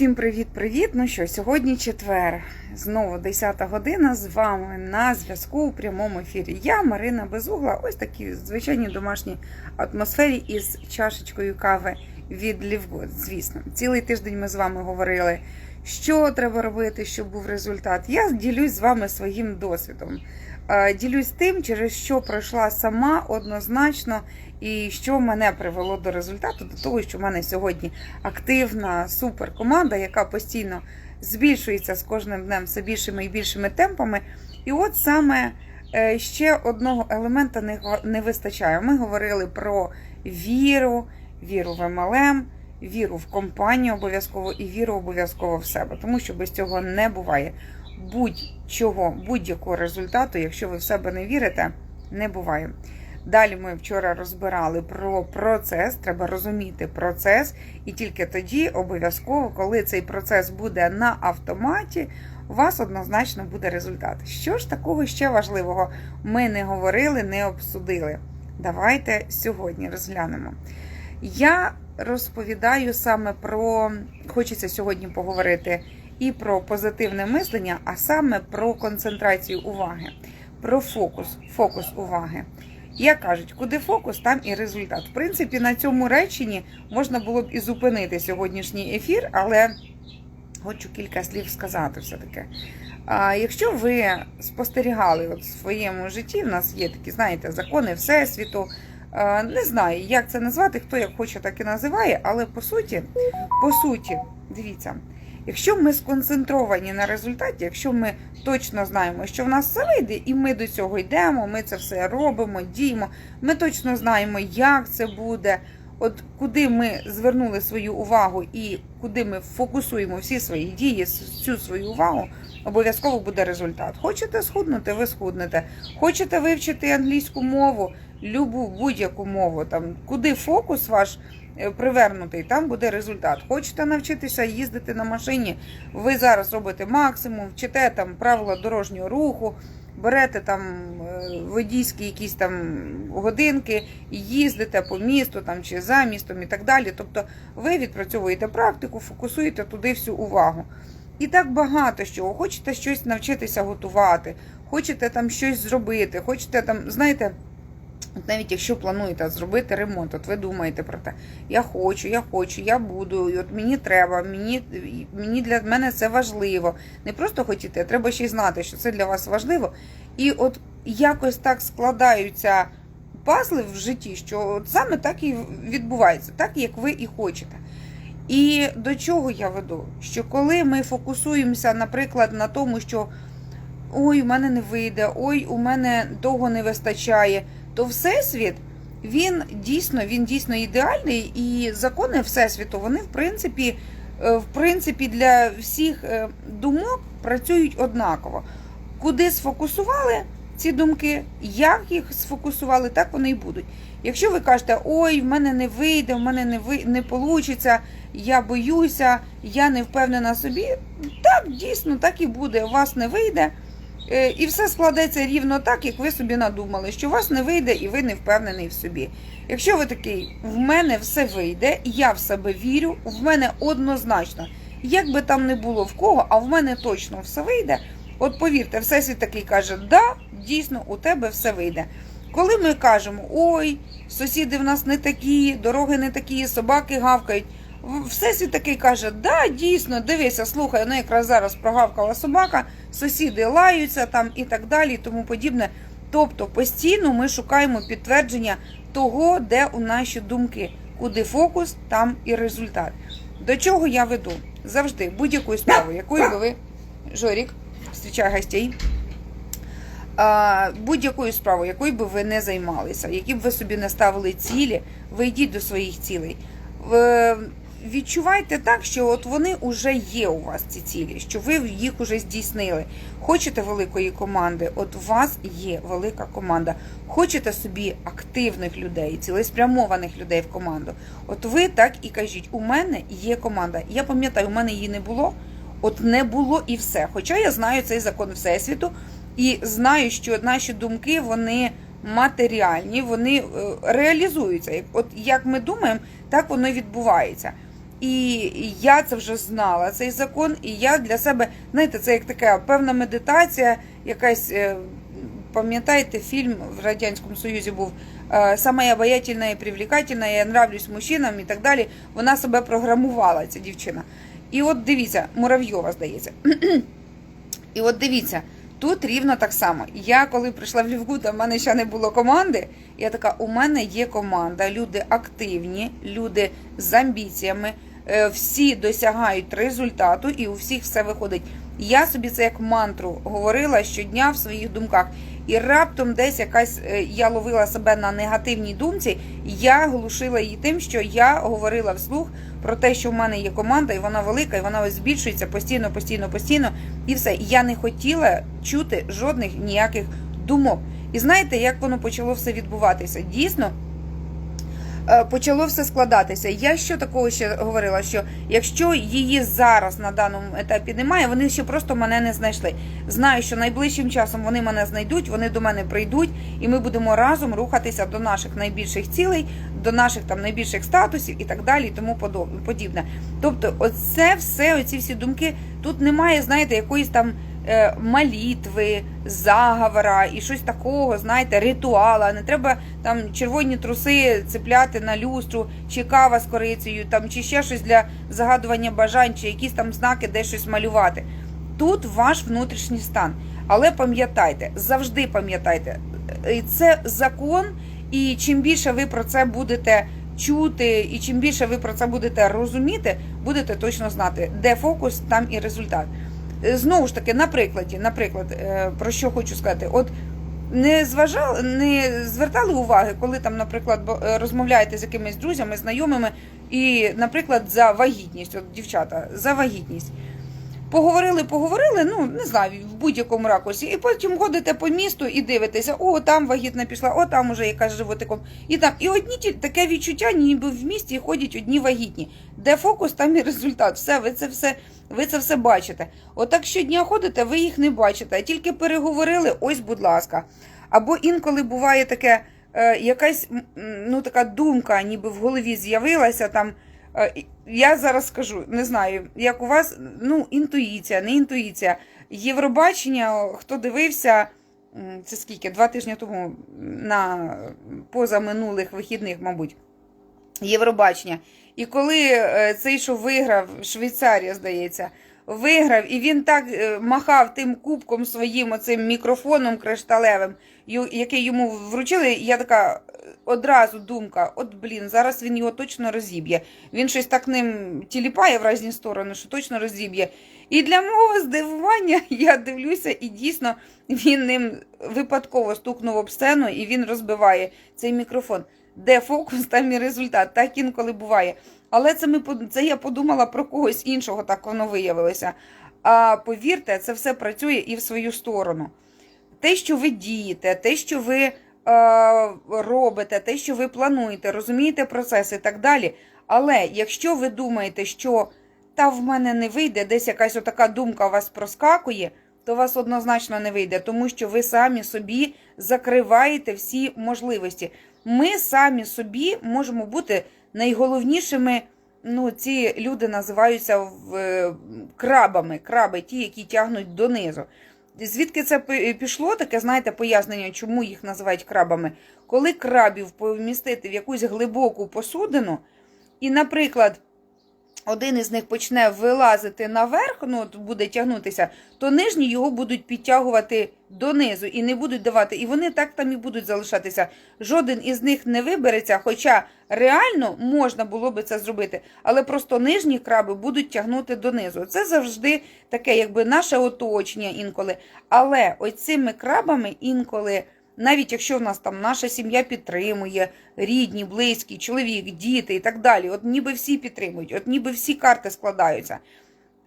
Всім привіт-привіт! Ну що, сьогодні четвер, знову 10 година. З вами на зв'язку у прямому ефірі. Я Марина Безугла. Ось такі звичайні домашні атмосфері із чашечкою кави від Лівгод. Звісно, цілий тиждень ми з вами говорили, що треба робити, щоб був результат. Я ділюсь з вами своїм досвідом. Е, Ділюсь тим, через що пройшла сама однозначно, і що мене привело до результату, до того, що в мене сьогодні активна суперкоманда, яка постійно збільшується з кожним днем все більшими і більшими темпами. І от саме е, ще одного елемента не, вистачає. Ми говорили про віру, віру в МЛМ, віру в компанію обов'язково і віру обов'язково в себе, тому що без цього не буває будь-чого, будь-якого результату, якщо ви в себе не вірите, не буває. Далі ми вчора розбирали про процес. Треба розуміти процес, і тільки тоді обов'язково, коли цей процес буде на автоматі, у вас однозначно буде результат. Що ж такого ще важливого ми не говорили, не обсудили? Давайте сьогодні розглянемо. Я розповідаю саме про хочеться сьогодні поговорити і про позитивне мислення, а саме про концентрацію уваги, про фокус, фокус уваги. Як кажуть, куди фокус, там і результат. В принципі, на цьому реченні можна було б і зупинити сьогоднішній ефір, але хочу кілька слів сказати все-таки. Якщо ви спостерігали от в своєму житті, в нас є такі, знаєте, закони Всесвіту. Не знаю, як це назвати, хто як хоче, так і називає, але по суті, по суті, дивіться, якщо ми сконцентровані на результаті, якщо ми точно знаємо, що в нас все вийде, і ми до цього йдемо, ми це все робимо, діємо, ми точно знаємо, як це буде. От куди ми звернули свою увагу і куди ми фокусуємо всі свої дії, всю свою увагу, обов'язково буде результат. Хочете схуднути, ви схуднете. Хочете вивчити англійську мову, любу будь-яку мову, там куди фокус ваш привернутий, там буде результат. Хочете навчитися їздити на машині, ви зараз робите максимум, вчите там правила дорожнього руху, берете там е, водійські якісь там годинки їздите по місту там чи за містом і так далі. Тобто ви відпрацьовуєте практику, фокусуєте туди всю увагу. І так багато що. Хочете щось навчитися готувати, хочете там щось зробити, хочете там, знаєте. От навіть якщо плануєте зробити ремонт, от ви думаєте про те, я хочу, я хочу, я буду, і от мені треба, мені, мені для мене це важливо. Не просто хотіти, а треба ще й знати, що це для вас важливо. І от якось так складаються пазли в житті, що от саме так і відбувається, так як ви і хочете. І до чого я веду? Що коли ми фокусуємося, наприклад, на тому, що ой, у мене не вийде, ой, у мене довго не вистачає то всесвіт він дійсно він дійсно ідеальний, і закони всесвіту вони в принципі, е, в принципі для всіх е, думок працюють однаково. Куди сфокусували ці думки, як їх сфокусували, так вони і будуть. Якщо ви кажете, ой, в мене не вийде, в мене не ви не вийде, я боюся, я не впевнена собі, так дійсно так і буде. У вас не вийде. Е, І все складеться рівно так, як ви собі надумали, що у вас не вийде і ви не впевнений в собі. Якщо ви такий, в мене все вийде, я в себе вірю, в мене однозначно, як би там не було в кого, а в мене точно все вийде. От повірте, всесвіт такий каже, да, дійсно, у тебе все вийде. Коли ми кажемо, ой, сусіди в нас не такі, дороги не такі, собаки гавкають. Всесвіт такий каже, да, дійсно, дивися, слухай, ну якраз зараз прогавкала собака, сусіди лаються там і так далі, і тому подібне. Тобто постійно ми шукаємо підтвердження того, де у наші думки, куди фокус, там і результат. До чого я веду? Завжди будь-якою справою, якою би ви Жорік, зустрічай гостей. Будь-якою справою, якою би ви не займалися, які б ви собі не ставили цілі, ви йдіть до своїх цілей. Відчувайте так, що от вони вже є у вас ці цілі, що ви їх вже здійснили. Хочете великої команди, от у вас є велика команда. Хочете собі активних людей, цілеспрямованих людей в команду. От ви так і кажіть: у мене є команда. Я пам'ятаю, у мене її не було. От не було і все. Хоча я знаю цей закон всесвіту і знаю, що наші думки вони матеріальні, вони е, реалізуються. От як ми думаємо, так воно і відбувається. І я це вже знала, цей закон, і я для себе, знаєте, це як така певна медитація, якась, е, пам'ятаєте, фільм в Радянському Союзі був е, «Сама обаятельна і привлекательна, я нравлюсь мужчинам і так далі. Вона себе програмувала, ця дівчина. І от дивіться, Муравйова, здається. І от дивіться, тут рівно так само. Я коли прийшла в Лівгуда, в мене ще не було команди. Я така, у мене є команда, люди активні, люди з амбіціями, всі досягають результату, і у всіх все виходить. Я собі це як мантру говорила щодня в своїх думках. І раптом десь якась е, я ловила себе на негативній думці, я глушила її тим, що я говорила вслух про те, що в мене є команда, і вона велика, і вона ось збільшується постійно, постійно, постійно. І все. Я не хотіла чути жодних ніяких думок. І знаєте, як воно почало все відбуватися? Дійсно. Е, Почало все складатися. Я що такого ще говорила? Що якщо її зараз на даному етапі немає, вони ще просто мене не знайшли. Знаю, що найближчим часом вони мене знайдуть, вони до мене прийдуть, і ми будемо разом рухатися до наших найбільших цілей, до наших там найбільших статусів і так далі, і тому подібне. Тобто, оце все, оці всі думки. Тут немає, знаєте, якоїсь там молитви, заговора і щось такого, знаєте, ритуала. Не треба там червоні труси цепляти на люстру, чи кава з корицею, там, чи ще щось для загадування бажань, чи якісь там знаки, де щось малювати. Тут ваш внутрішній стан. Але пам'ятайте, завжди пам'ятайте, е, це закон, і чим більше ви про це будете чути, і чим більше ви про це будете розуміти, будете точно знати, де фокус, там і результат. Е, Знову ж таки, на прикладі, наприклад, е, про що хочу сказати, от не зважали, не звертали уваги, коли там, наприклад, е, розмовляєте з якимись друзями, знайомими, і, наприклад, за вагітність, от дівчата, за вагітність. Поговорили, поговорили, ну не знаю, в будь-якому ракурсі, і потім ходите по місту і дивитеся, о, там вагітна пішла, о, там уже якась животиком. І там, і одні таке відчуття, ніби в місті ходять одні вагітні. Де фокус, там і результат. Все, ви це все, ви це все бачите. Отак щодня ходите, ви їх не бачите, а тільки переговорили, ось, будь ласка. Або інколи буває таке, е, якась ну, така думка, ніби в голові з'явилася там. Е, Я зараз скажу, не знаю, як у вас, ну, інтуїція, не інтуїція. Євробачення, хто дивився, це скільки? Два тижні тому на позаминулих вихідних, мабуть. Євробачення. І коли е, цей, що виграв, Швейцарія, здається, виграв, і він так е, махав тим кубком своїм оцим мікрофоном кришталевим, який йому вручили, я така е, одразу думка: от блін, зараз він його точно розіб'є. Він щось так ним тіліпає в різні сторони, що точно розіб'є. І для мого здивування я дивлюся, і дійсно він ним випадково стукнув об сцену, і він розбиває цей мікрофон. Де фокус, там і результат. Так інколи буває. Але це ми це я подумала про когось іншого, так воно виявилося. А повірте, це все працює і в свою сторону. Те, що ви дієте, те, що ви е, робите, те, що ви плануєте, розумієте процес і так далі. Але якщо ви думаєте, що та в мене не вийде, десь якась отака думка у вас проскакує, то вас однозначно не вийде, тому що ви самі собі закриваєте всі можливості. Ми самі собі можемо бути найголовнішими. Ну, ці люди називаються в, е, крабами, краби, ті, які тягнуть донизу. Звідки це пішло, таке, знаєте, пояснення, чому їх називають крабами? Коли крабів помістити в якусь глибоку посудину, і, наприклад, один із них почне вилазити наверх, ну буде тягнутися, то нижні його будуть підтягувати донизу і не будуть давати. І вони так там і будуть залишатися. Жоден із них не вибереться, хоча реально можна було би це зробити, але просто нижні краби будуть тягнути донизу. Це завжди таке, якби наше оточення інколи. Але оцими крабами інколи. Навіть якщо в нас там наша сім'я підтримує, рідні, близькі, чоловік, діти і так далі, от ніби всі підтримують, от ніби всі карти складаються.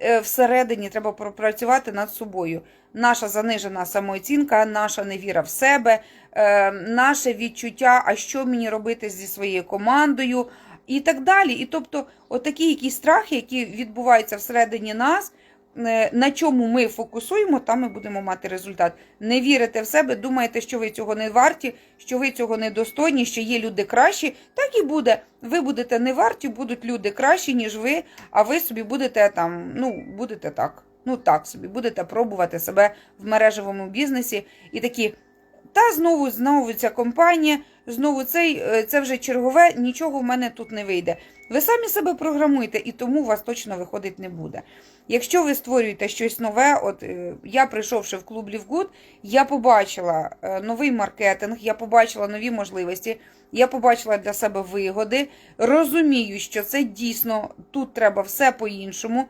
Е, Всередині треба пропрацювати над собою. Наша занижена самооцінка, наша невіра в себе, е, наше відчуття, а що мені робити зі своєю командою, і так далі. І тобто, отакі якісь страхи, які відбуваються всередині нас, на чому ми фокусуємо, там ми будемо мати результат. Не вірите в себе, думаєте, що ви цього не варті, що ви цього не достойні, що є люди кращі. Так і буде. Ви будете не варті, будуть люди кращі, ніж ви, а ви собі будете там, ну, будете так. Ну так собі, будете пробувати себе в мережевому бізнесі і такі. Та знову знову ця компанія, знову цей, е, це вже чергове, нічого в мене тут не вийде. Ви самі себе програмуєте, і тому у вас точно виходить не буде. Якщо ви створюєте щось нове, от е, я прийшовши в клуб Лівгуд, я побачила е, новий маркетинг, я побачила нові можливості, я побачила для себе вигоди. Розумію, що це дійсно тут треба все по-іншому,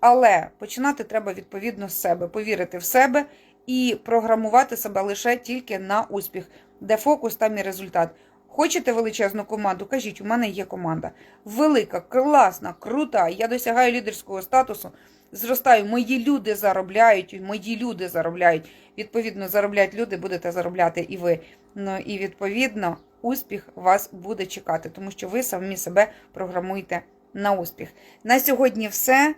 але починати треба відповідно з себе, повірити в себе і програмувати себе лише тільки на успіх, де фокус, там і результат. Хочете величезну команду? Кажіть, у мене є команда. Велика, класна, крута. Я досягаю лідерського статусу, зростаю. Мої люди заробляють, мої люди заробляють. Відповідно, заробляють люди, будете заробляти і ви. Ну і відповідно, успіх вас буде чекати, тому що ви самі себе програмуєте на успіх. На сьогодні все.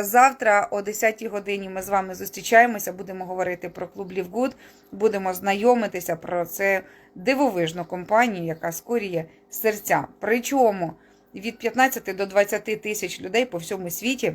Завтра о 10 годині ми з вами зустрічаємося, будемо говорити про клуб Лівгуд, будемо знайомитися про це дивовижну компанію, яка скоріє серця. Причому від 15 до 20 тисяч людей по всьому світі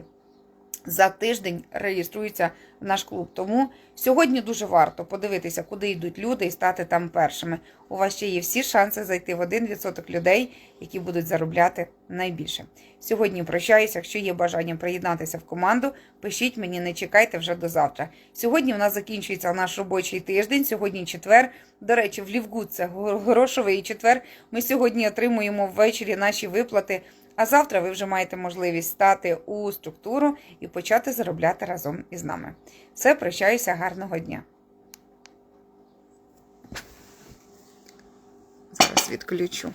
за тиждень реєструються в наш клуб. Тому сьогодні дуже варто подивитися, куди йдуть люди і стати там першими. У вас ще є всі шанси зайти в 1% людей, які будуть заробляти найбільше. Сьогодні прощаюся. Якщо є бажання приєднатися в команду, пишіть мені, не чекайте вже до завтра. Сьогодні у нас закінчується наш робочий тиждень. Сьогодні четвер. До речі, в Лівгуд це грошовий четвер. Ми сьогодні отримуємо ввечері наші виплати. А завтра ви вже маєте можливість стати у структуру і почати заробляти разом із нами. Все, прощаюся, гарного дня. Зараз відключу.